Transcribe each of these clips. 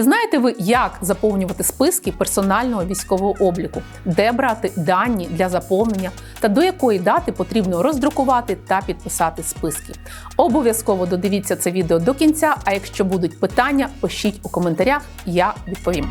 Чи знаєте ви, як заповнювати списки персонального військового обліку, де брати дані для заповнення та до якої дати потрібно роздрукувати та підписати списки? Обов'язково додивіться це відео до кінця. А якщо будуть питання, пишіть у коментарях, я відповім.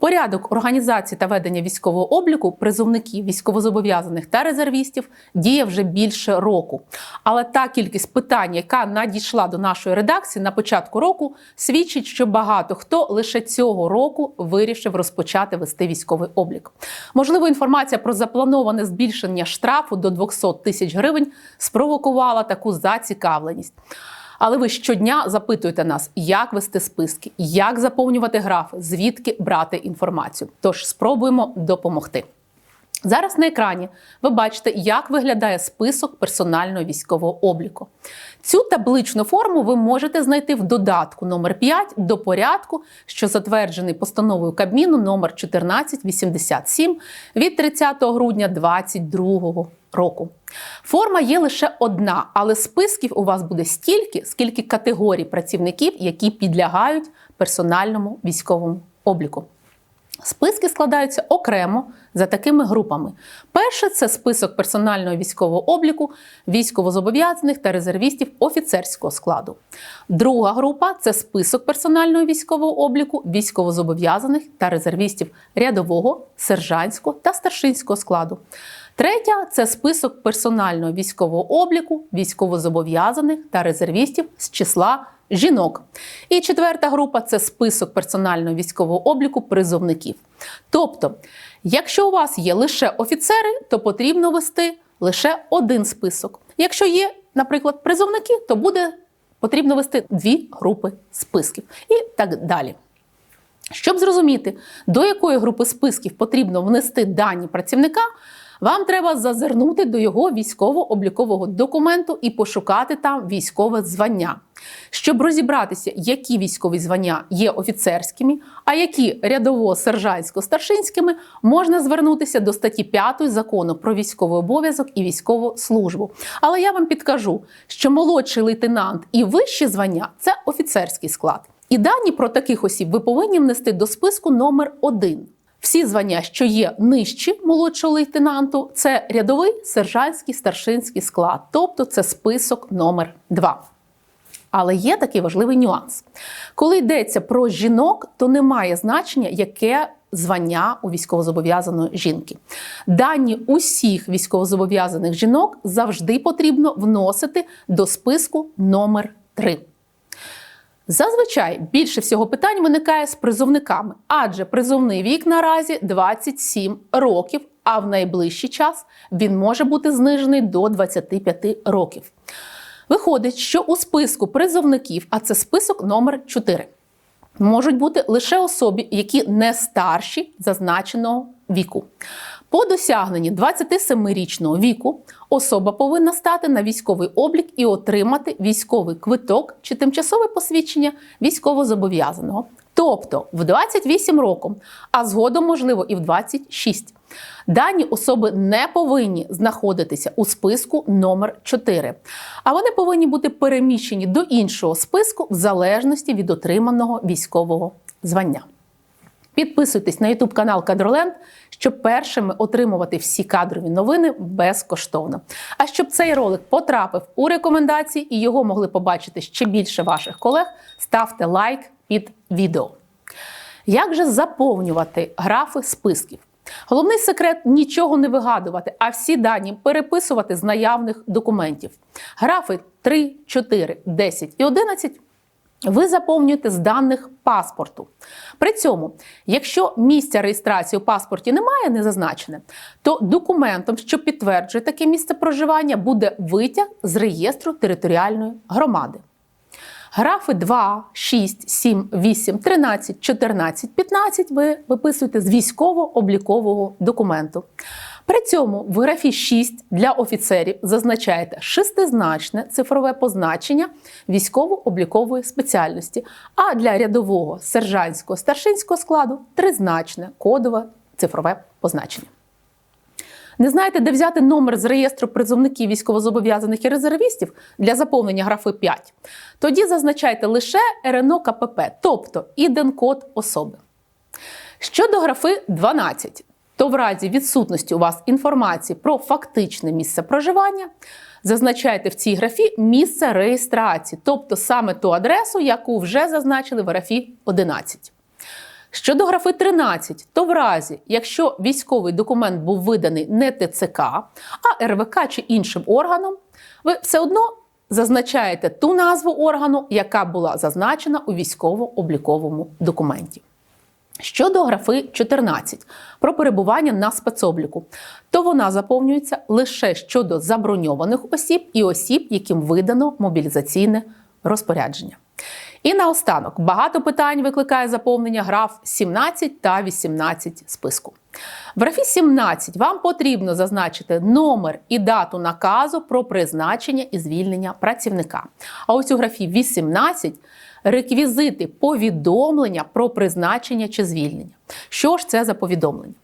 Порядок організації та ведення військового обліку призовників, військовозобов'язаних та резервістів діє вже більше року. Але та кількість питань, яка надійшла до нашої редакції на початку року, свідчить, що багато хто лише цього року вирішив розпочати вести військовий облік. Можливо, інформація про заплановане збільшення штрафу до 200 тисяч гривень спровокувала таку зацікавленість. Але ви щодня запитуєте нас, як вести списки, як заповнювати графи, звідки брати інформацію. Тож спробуємо допомогти. Зараз на екрані ви бачите, як виглядає список персонального військового обліку. Цю табличну форму ви можете знайти в додатку номер 5 до порядку, що затверджений постановою Кабміну номер 1487 від 30 грудня 2022 року. Форма є лише одна, але списків у вас буде стільки, скільки категорій працівників, які підлягають персональному військовому обліку. Списки складаються окремо за такими групами. Перше це список персонального військового обліку, військовозобов'язаних та резервістів офіцерського складу. Друга група це список персонального військового обліку, військовозобов'язаних та резервістів рядового, сержантського та старшинського складу. Третя це список персонального військового обліку, військовозобов'язаних та резервістів з числа жінок. І четверта група це список персонального військового обліку призовників. Тобто, якщо у вас є лише офіцери, то потрібно вести лише один список. Якщо є, наприклад, призовники, то буде потрібно вести дві групи списків і так далі. Щоб зрозуміти, до якої групи списків потрібно внести дані працівника, вам треба зазирнути до його військово-облікового документу і пошукати там військове звання, щоб розібратися, які військові звання є офіцерськими, а які рядово-сержантсько-старшинськими, можна звернутися до статті 5 закону про військовий обов'язок і військову службу. Але я вам підкажу, що молодший лейтенант і вищі звання це офіцерський склад. І дані про таких осіб ви повинні внести до списку номер 1 всі звання, що є нижчі молодшого лейтенанту, це рядовий, сержантський, старшинський склад, тобто це список номер 2. Але є такий важливий нюанс. Коли йдеться про жінок, то немає значення, яке звання у військовозобов'язаної жінки. Дані усіх військовозобов'язаних жінок завжди потрібно вносити до списку номер 3. Зазвичай більше всього питань виникає з призовниками, адже призовний вік наразі 27 років, а в найближчий час він може бути знижений до 25 років. Виходить, що у списку призовників, а це список номер 4, можуть бути лише особи, які не старші зазначеного віку. По досягненні 27-річного віку особа повинна стати на військовий облік і отримати військовий квиток чи тимчасове посвідчення військовозобов'язаного. Тобто в 28 років, а згодом, можливо, і в 26. Дані особи не повинні знаходитися у списку номер 4 а вони повинні бути переміщені до іншого списку в залежності від отриманого військового звання. Підписуйтесь на YouTube канал Кадроленд, щоб першими отримувати всі кадрові новини безкоштовно. А щоб цей ролик потрапив у рекомендації і його могли побачити ще більше ваших колег, ставте лайк під відео. Як же заповнювати графи списків? Головний секрет нічого не вигадувати, а всі дані переписувати з наявних документів. Графи 3, 4, 10 і 11 ви заповнюєте з даних паспорту. При цьому, якщо місця реєстрації у паспорті немає, не зазначене, то документом, що підтверджує таке місце проживання, буде витяг з реєстру територіальної громади. Графи 2, 6, 7, 8, 13, 14, 15 ви виписуєте з військово-облікового документу. При цьому в графі 6 для офіцерів зазначаєте шестизначне цифрове позначення військово-облікової спеціальності, а для рядового сержантського старшинського складу тризначне кодове цифрове позначення. Не знаєте, де взяти номер з реєстру призовників військовозобов'язаних і резервістів для заповнення графи 5? Тоді зазначайте лише РНО КПП, тобто іден-код особи. Щодо графи 12, то в разі відсутності у вас інформації про фактичне місце проживання, зазначайте в цій графі місце реєстрації, тобто саме ту адресу, яку вже зазначили в графі 11. Щодо графи 13, то в разі, якщо військовий документ був виданий не ТЦК, а РВК чи іншим органом, ви все одно зазначаєте ту назву органу, яка була зазначена у військово-обліковому документі. Щодо графи 14 про перебування на спецобліку, то вона заповнюється лише щодо заброньованих осіб і осіб, яким видано мобілізаційне розпорядження. І наостанок багато питань викликає заповнення граф 17 та 18 списку. В графі 17 вам потрібно зазначити номер і дату наказу про призначення і звільнення працівника. А ось у графі 18 реквізити повідомлення про призначення чи звільнення. Що ж це за повідомлення?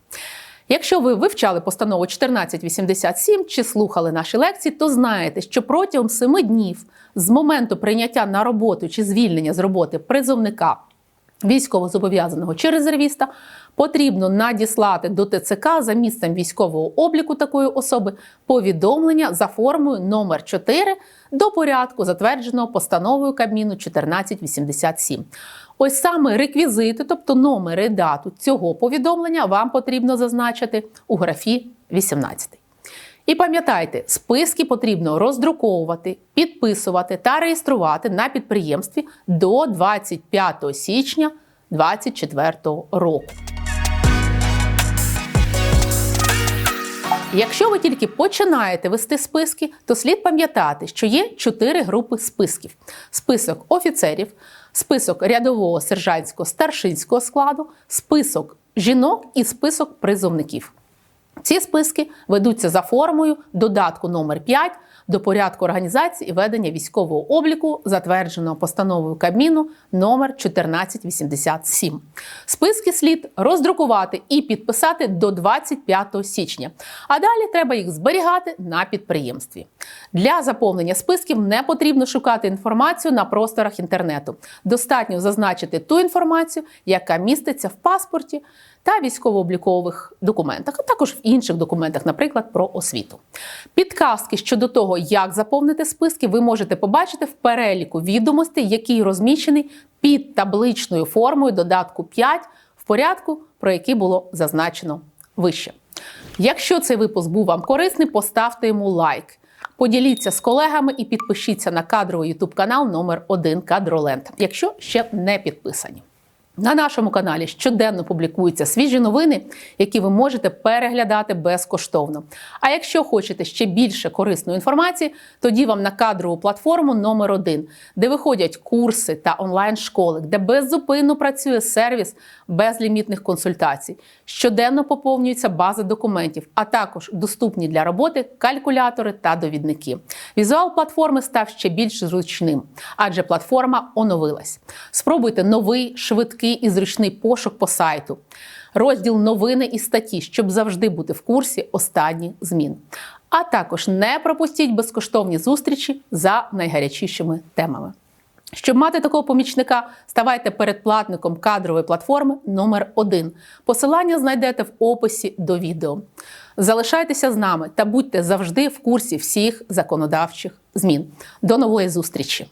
Якщо ви вивчали постанову 1487 чи слухали наші лекції, то знаєте, що протягом 7 днів з моменту прийняття на роботу чи звільнення з роботи призовника військовозобов'язаного чи резервіста потрібно надіслати до ТЦК за місцем військового обліку такої особи повідомлення за формою номер 4 до порядку, затвердженого постановою Кабміну 1487. Ось саме реквізити, тобто номер і дату цього повідомлення, вам потрібно зазначити у графі 18. І пам'ятайте, списки потрібно роздруковувати, підписувати та реєструвати на підприємстві до 25 січня 2024 року. Якщо ви тільки починаєте вести списки, то слід пам'ятати, що є чотири групи списків: список офіцерів, список рядового сержантського старшинського складу, список жінок і список призовників. Ці списки ведуться за формою додатку номер 5 до порядку організації і ведення військового обліку, затвердженого постановою Кабміну номер 1487. Списки слід роздрукувати і підписати до 25 січня. А далі треба їх зберігати на підприємстві. Для заповнення списків не потрібно шукати інформацію на просторах інтернету. Достатньо зазначити ту інформацію, яка міститься в паспорті та військово-облікових документах, а також в інших документах, наприклад, про освіту. Підказки щодо того, як заповнити списки, ви можете побачити в переліку відомостей, який розміщений під табличною формою додатку 5 в порядку, про який було зазначено вище. Якщо цей випуск був вам корисний, поставте йому лайк. Поділіться з колегами і підпишіться на кадровий ютуб канал номер 1 Кадроленд, якщо ще не підписані. На нашому каналі щоденно публікуються свіжі новини, які ви можете переглядати безкоштовно. А якщо хочете ще більше корисної інформації, тоді вам на кадрову платформу номер 1 де виходять курси та онлайн-школи, де беззупинно працює сервіс безлімітних консультацій. Щоденно поповнюється база документів, а також доступні для роботи калькулятори та довідники. Візуал платформи став ще більш зручним, адже платформа оновилась. Спробуйте новий швидкий і зручний пошук по сайту, розділ новини і статті, щоб завжди бути в курсі останніх змін. А також не пропустіть безкоштовні зустрічі за найгарячішими темами. Щоб мати такого помічника, ставайте передплатником кадрової платформи номер 1 Посилання знайдете в описі до відео. Залишайтеся з нами та будьте завжди в курсі всіх законодавчих змін. До нової зустрічі!